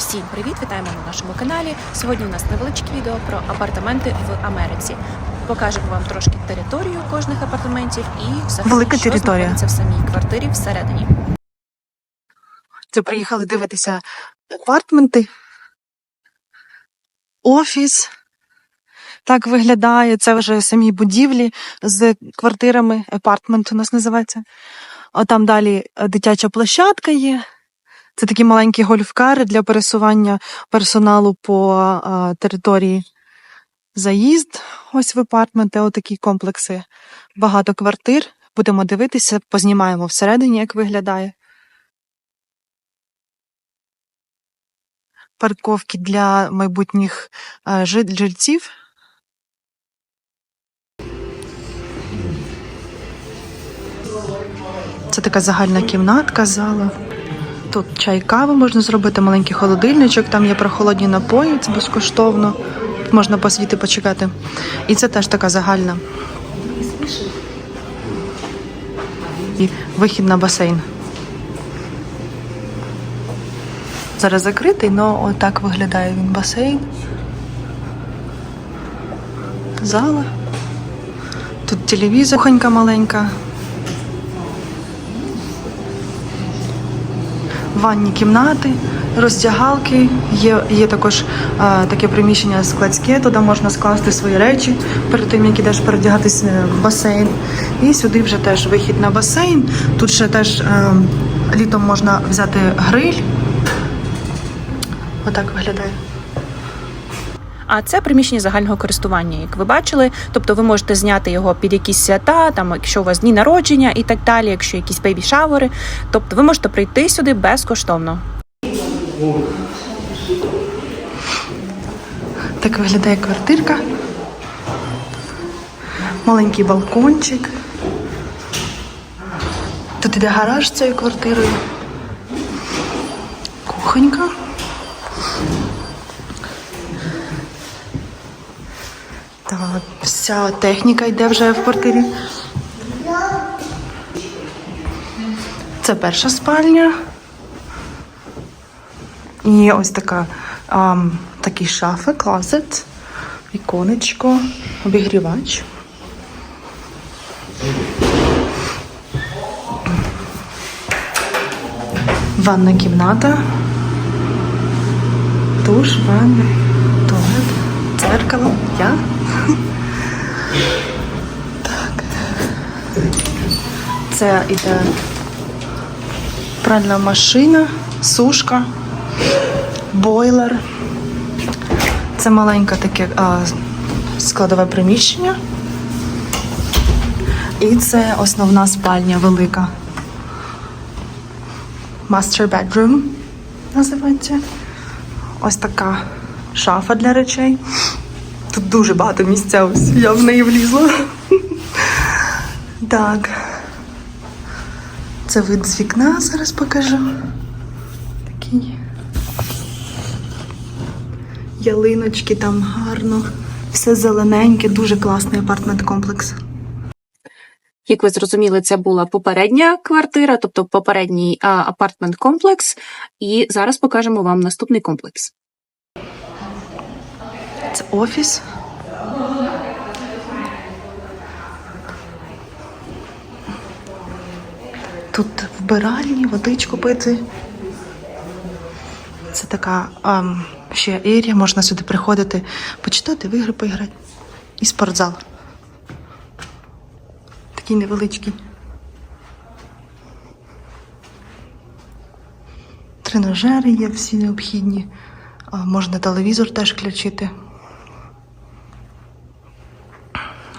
Всім привіт! Вітаємо на нашому каналі. Сьогодні у нас невеличке відео про апартаменти в Америці. Покажемо вам трошки територію кожних апартаментів і взагалі, Велика що територія. знаходиться в самій квартирі всередині. Це приїхали дивитися апартменти, офіс. Так виглядає. Це вже самі будівлі з квартирами. Апартмент у нас називається. А там далі дитяча площадка є. Це такі маленькі гольфкари для пересування персоналу по а, території. Заїзд, ось в апартменти, отакі комплекси. Багато квартир. Будемо дивитися, познімаємо всередині, як виглядає. парковки для майбутніх жи- жильців. Це така загальна кімнатка, зала. Тут чай, каву можна зробити, маленький холодильничок, там є прохолодні напої, це безкоштовно. Можна посидіти, почекати. І це теж така загальна. І вихід на басейн. Зараз закритий, але отак виглядає він басейн. Зала. Тут телевізор, кухонька маленька. Ванні кімнати, роздягалки. Є, є також а, таке приміщення складське, туди можна скласти свої речі перед тим, як ідеш передягатись в басейн. І сюди вже теж вихід на басейн. Тут ще теж е, літом можна взяти гриль. Отак виглядає. А це приміщення загального користування, як ви бачили. Тобто ви можете зняти його під якісь свята, там якщо у вас дні народження і так далі, якщо якісь бейбі-шавери. Тобто ви можете прийти сюди безкоштовно. Так виглядає квартирка. Маленький балкончик. Тут іде гараж цією квартирою. Кухонька. Так, вся техніка йде вже в квартирі. Це перша спальня. І ось така, ам, такі шафи, клозет, віконечко, обігрівач. Ванна кімната. Душ, ванна, туалет, дзеркало, я. Так. Це іде пральна машина, сушка бойлер. Це маленьке таке а, складове приміщення. І це основна спальня велика. Master bedroom називається. Ось така шафа для речей. Тут дуже багато місця, я в неї влізла. Так. Це вид з вікна, зараз покажу. Такий ялиночки там гарно. Все зелененьке, дуже класний апартмент-комплекс. Як ви зрозуміли, це була попередня квартира, тобто попередній апартмент-комплекс. І зараз покажемо вам наступний комплекс. Це офіс. Тут вбиральні, водичку пити. Це така ам, ще ерія, можна сюди приходити, почитати, в ігри поіграти. І спортзал. Такий невеличкий. Тренажери є всі необхідні. Можна телевізор теж включити.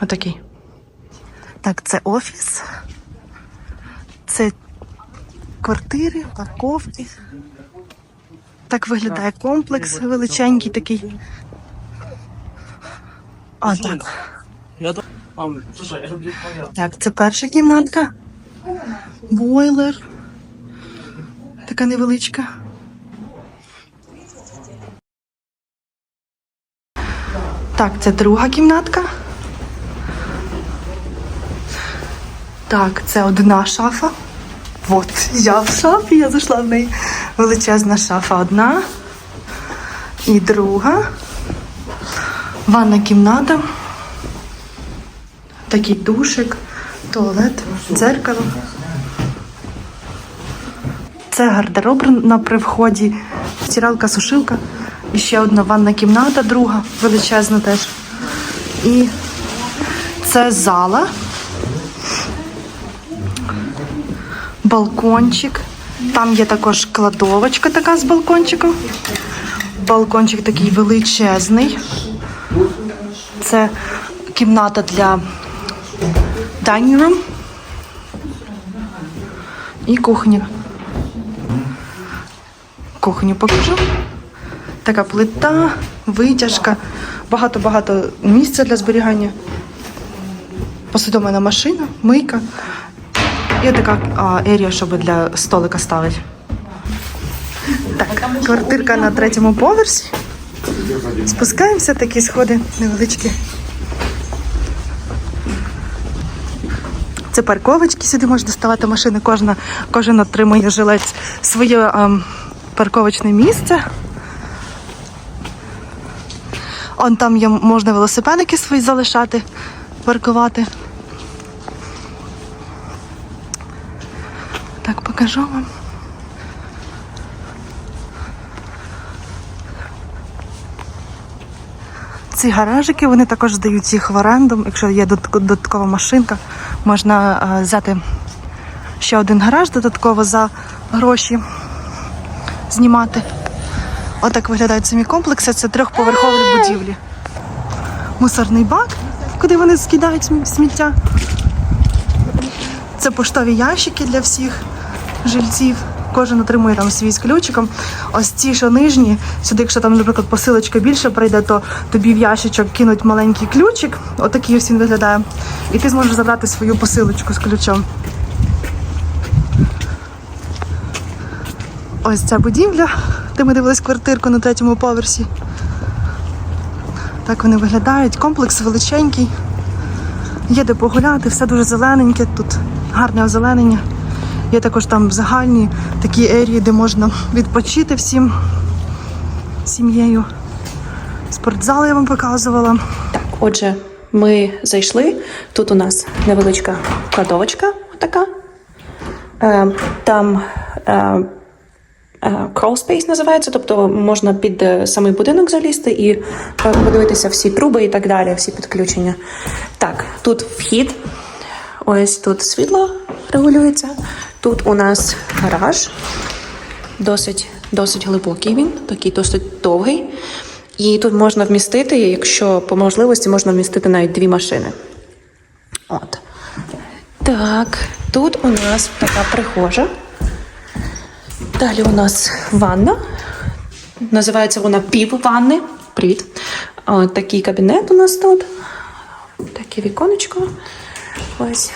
Отакий. Так, це офіс. Це квартири, парковки. Так виглядає комплекс величенький такий. А, так. Так, це перша кімнатка. Бойлер. Така невеличка. Так, це друга кімнатка. Так, це одна шафа. От, я в шафі, я зайшла в неї. Величезна шафа одна. І друга. Ванна кімната. Такий душик, туалет, дзеркало. Це гардероб на при вході, стиралка, сушилка. І ще одна ванна кімната, друга, величезна теж. І це зала. Балкончик. Там є також кладовочка така з балкончиком. Балкончик такий величезний. Це кімната для dining room. І кухня. Кухню покажу. Така плита, витяжка, багато-багато місця для зберігання. Посудомена машина, мийка. І така а, ерія, щоб для столика ставити. Так, квартирка на третьому поверсі. Спускаємося, такі сходи невеличкі. Це парковочки, сюди можна доставати машини. Кожна, кожен отримує жилець своє ем, парковочне місце. Он там є, можна велосипедики свої залишати, паркувати. Так, покажу вам. Ці гаражики вони також здають їх в оренду. Якщо є додаткова машинка, можна е, взяти ще один гараж додатково за гроші знімати. Отак виглядають самі комплекси. Це трьохповерхові будівлі. Мусорний бак, куди вони скидають сміття. Це поштові ящики для всіх жильців. Кожен отримує там свій з ключиком. Ось ці, що нижні, сюди, якщо там, наприклад, посилочка більше прийде, то тобі в ящичок кинуть маленький ключик. Отакий ось він виглядає. І ти зможеш забрати свою посилочку з ключом. Ось ця будівля, де ми дивились квартирку на третьому поверсі. Так вони виглядають. Комплекс величенький. Є де погуляти, все дуже зелененьке, тут гарне озеленення. Є також там загальні такі ерії, де можна відпочити всім сім'єю. Спортзал я вам показувала. Так, отже, ми зайшли. Тут у нас невеличка кладовочка така. Е, там е, е, crawl space називається, тобто можна під самий будинок залізти і подивитися всі труби і так далі, всі підключення. Так, тут вхід. Ось тут світло регулюється. Тут у нас гараж. Досить, досить глибокий він, такий досить довгий. І тут можна вмістити, якщо по можливості, можна вмістити навіть дві машини. От. Так, тут у нас така прихожа. Далі у нас ванна. Називається вона півванни. Привіт. От такий кабінет у нас тут. Таке віконечко. Ось.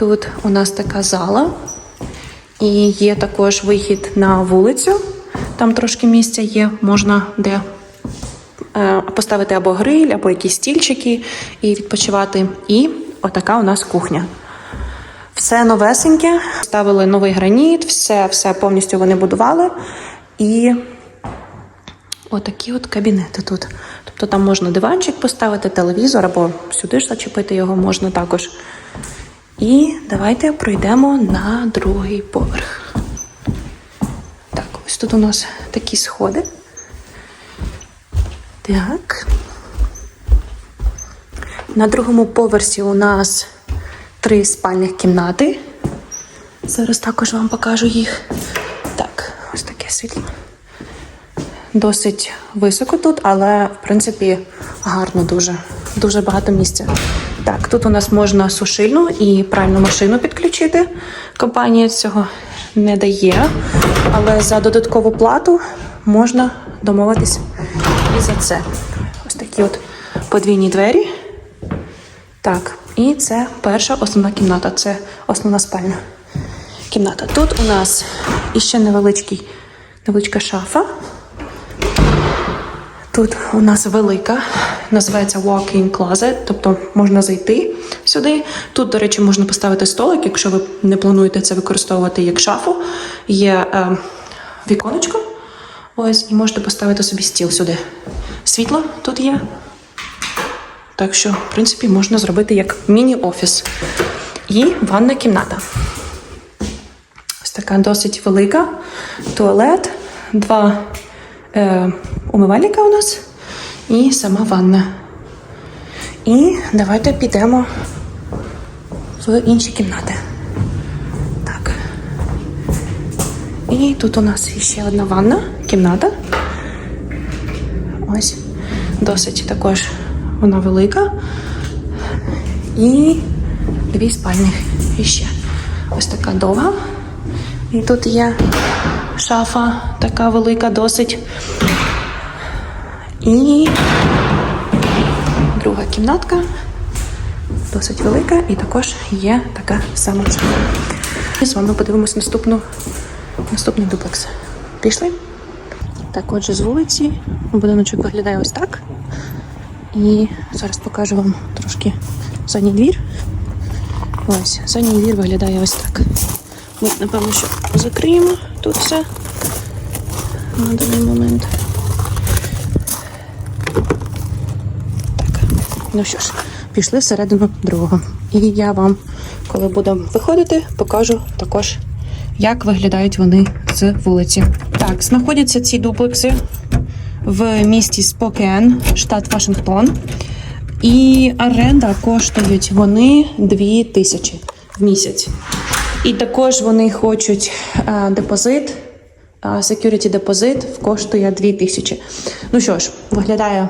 Тут у нас така зала. І є також вихід на вулицю. Там трошки місця є, можна де е, поставити або гриль, або якісь стільчики і відпочивати. І отака у нас кухня. Все новесеньке. Ставили новий граніт, все, все повністю вони будували. І отакі от кабінети тут. Тобто там можна диванчик поставити, телевізор, або сюди ж зачепити його можна також. І давайте пройдемо на другий поверх. Так, ось тут у нас такі сходи. Так. На другому поверсі у нас три спальних кімнати. Зараз також вам покажу їх. Так, ось таке світло. Досить високо тут, але в принципі гарно дуже. Дуже багато місця. Так, тут у нас можна сушильну і пральну машину підключити. Компанія цього не дає, але за додаткову плату можна домовитись і за це. Ось такі от подвійні двері. Так, і це перша основна кімната. Це основна спальня кімната. Тут у нас іще невеличкий, невеличка шафа. Тут у нас велика, називається walk-in closet, тобто можна зайти сюди. Тут, до речі, можна поставити столик, якщо ви не плануєте це використовувати як шафу. Є е, віконечко. Ось, і можете поставити собі стіл сюди. Світло тут є. Так що, в принципі, можна зробити як міні-офіс. І ванна кімната. Ось така досить велика. Туалет, два е, умивальника у нас і сама ванна. І давайте підемо в інші кімнати. Так. І тут у нас ще одна ванна, кімната. Ось. Досить також вона велика. І дві спальні ще. Ось така довга. І тут є шафа така велика, досить. І друга кімнатка, досить велика, і також є така сама шафа. І з вами подивимось наступну, наступний дуплекс. Пішли? Так, отже, з вулиці будиночок виглядає ось так. І зараз покажу вам трошки задній двір. Ось, задній двір виглядає ось так. Ми, напевно, що закриємо тут все на даний момент. Ну що ж, пішли всередину другого. І я вам, коли будемо виходити, покажу також, як виглядають вони з вулиці. Так, знаходяться ці дуплекси в місті Спокен, штат Вашингтон. І оренда коштують вони 2 тисячі в місяць. І також вони хочуть а, депозит, а, security депозит коштує 2 тисячі. Ну що ж, виглядає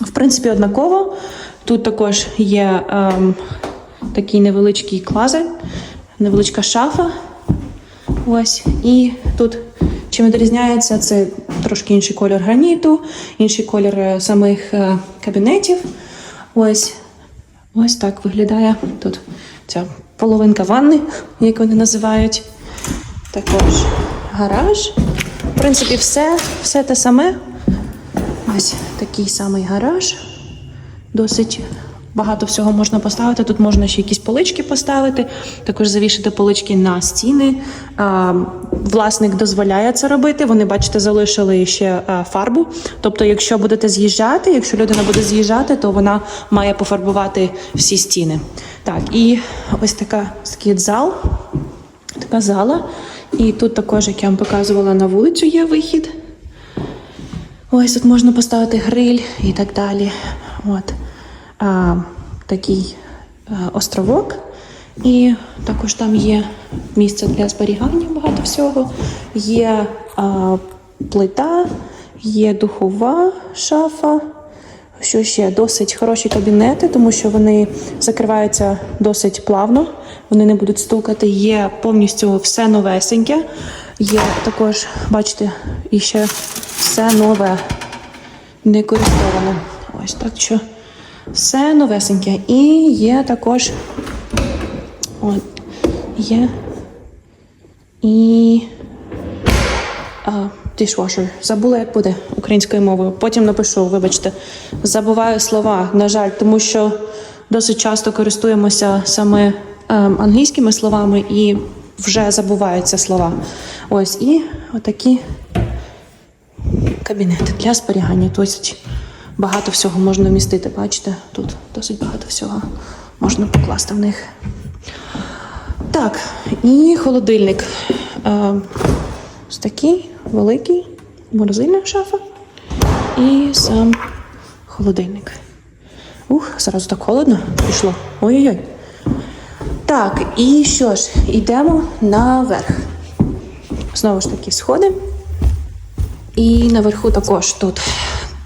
в принципі однаково. Тут також є ем, такий невеличкий клазет, невеличка шафа. Ось. І тут чим відрізняється, це трошки інший колір граніту, інший колір е, самих е, кабінетів. Ось. Ось так виглядає тут ця половинка ванни, як вони називають. Також гараж. В принципі, все, все те саме. Ось такий самий гараж. Досить багато всього можна поставити. Тут можна ще якісь полички поставити, також завішати полички на стіни. Власник дозволяє це робити. Вони, бачите, залишили ще фарбу. Тобто, якщо будете з'їжджати, якщо людина буде з'їжджати, то вона має пофарбувати всі стіни. Так, і ось така такий зал. Така зала. І тут також, як я вам показувала, на вулицю є вихід. Ось тут можна поставити гриль і так далі. От. А, такий а, островок. І також там є місце для зберігання багато всього. Є а, плита, є духова шафа. Що ще досить хороші кабінети, тому що вони закриваються досить плавно, вони не будуть стукати. Є повністю все новесеньке. Є також, бачите, і ще все нове, не користоване. Ось так що все новесеньке. І є також от, є і а. Забула, як буде українською мовою. Потім напишу, вибачте. Забуваю слова, на жаль, тому що досить часто користуємося саме ем, англійськими словами і вже забуваються слова. Ось і отакі кабінети для зберігання. Досить багато всього можна вмістити. Бачите, тут досить багато всього можна покласти в них. Так, і холодильник. Е, ось такий великий, морозильна шафа. І сам холодильник. Ух, зразу так холодно пішло. Ой-ой-ой. Так, і що ж, йдемо наверх. Знову ж таки, сходи. І наверху також тут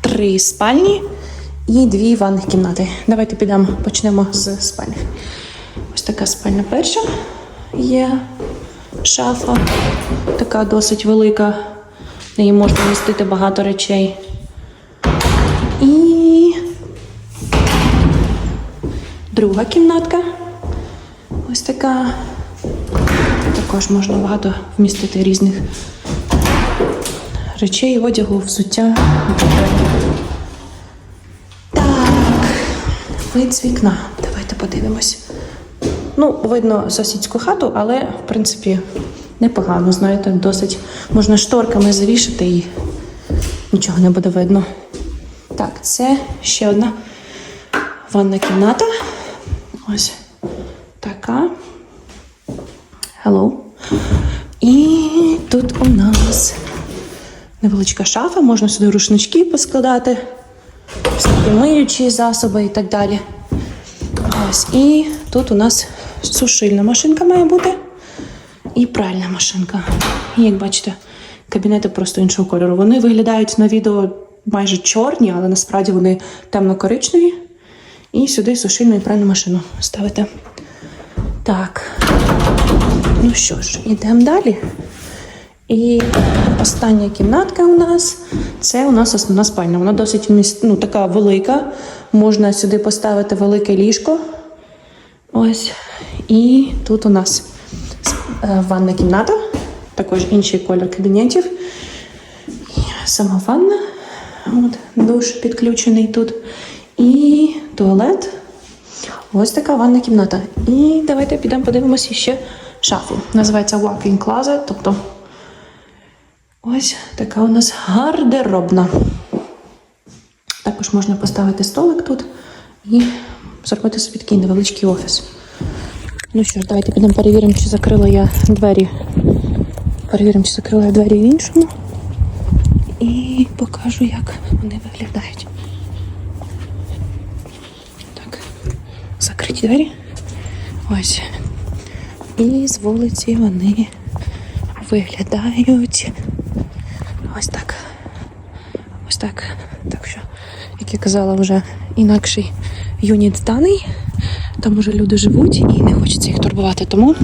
три спальні і дві ванних кімнати. Давайте підемо, почнемо з спальні. Ось така спальня перша є шафа, така досить велика. В неї можна вмістити багато речей. І друга кімнатка. Ось така. Також можна багато вмістити різних речей, одягу, взуття. так. Вид з вікна. Давайте подивимось. Ну, видно сусідську хату, але в принципі непогано, знаєте, досить можна шторками завішати і нічого не буде видно. Так, це ще одна ванна кімната. Ось така. Hello. І тут у нас невеличка шафа, можна сюди рушнички поскладати, всякі миючі засоби і так далі. Ось. І тут у нас сушильна машинка має бути і пральна машинка. І як бачите, кабінети просто іншого кольору. Вони виглядають на відео майже чорні, але насправді вони темно-коричневі. І сюди сушильну і пральну машину ставити. Так. Ну що ж, йдемо далі. І остання кімнатка у нас це у нас основна спальня. Вона досить ну, така велика. Можна сюди поставити велике ліжко. Ось. І тут у нас е, ванна кімната, також інший кольор кабінетів. Сама ванна. От, душ підключений тут. І туалет. Ось така ванна кімната. І давайте підемо подивимося ще шафу. Називається Walk-in Closet, тобто ось така у нас гардеробна. Також можна поставити столик тут і зробити собі такий невеличкий офіс. Ну що ж, давайте підемо перевіримо, чи закрила я двері. Перевіримо, чи закрила я двері в іншому. І покажу, як вони виглядають. Так, закриті двері. Ось. І з вулиці вони виглядають ось так. Ось так. Так що, як я казала, вже інакший юніт зданий. Там уже люди живуть і не хочеться їх турбувати. Тому